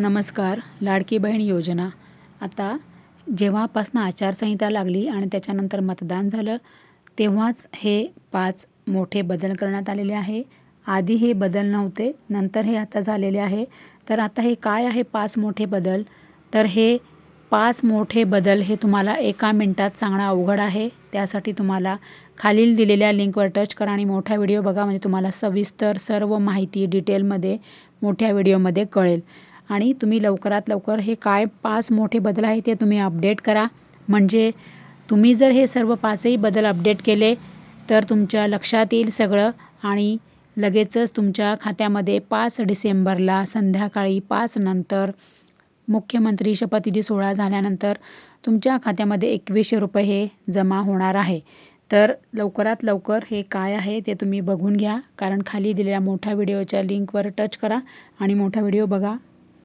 नमस्कार लाडकी बहीण योजना. आता जेव्हापासनं आचारसंहिता लागली आणि त्याच्यानंतर मतदान झालं तेव्हाच हे पाच मोठे बदल करण्यात आलेले आहे. आधी हे बदल नव्हते नंतर हे आता झालेले आहे. तर आता हे काय आहे पाच मोठे बदल? तर हे पाच मोठे बदल हे तुम्हाला एका मिनटात सांगणं अवघड आहे. त्यासाठी तुम्हाला खालील दिलेल्या लिंकवर टच करा आणि मोठा व्हिडिओ बघा म्हणजे तुम्हाला सविस्तर सर्व माहिती डिटेलमध्ये मोठ्या व्हिडिओमध्ये कळेल. आणि तुम्ही लवकरात लवकर हे काय पाच मोठे बदल आहे ते तुम्ही अपडेट करा. म्हणजे तुम्ही जर हे सर्व पाचही बदल अपडेट केले तर तुमच्या लक्षात येईल सगळं आणि लगेचच तुमच्या खात्यामध्ये पाच डिसेंबरला संध्याकाळी पाच नंतर मुख्यमंत्री शपथविधी सोहळा झाल्यानंतर तुमच्या खात्यामध्ये एकवीसशे रुपये हे जमा होणार आहे. तर लवकरात लवकर हे काय आहे ते तुम्ही बघून घ्या. कारण खाली दिलेल्या मोठ्या व्हिडिओच्या लिंकवर टच करा आणि मोठा व्हिडिओ बघा.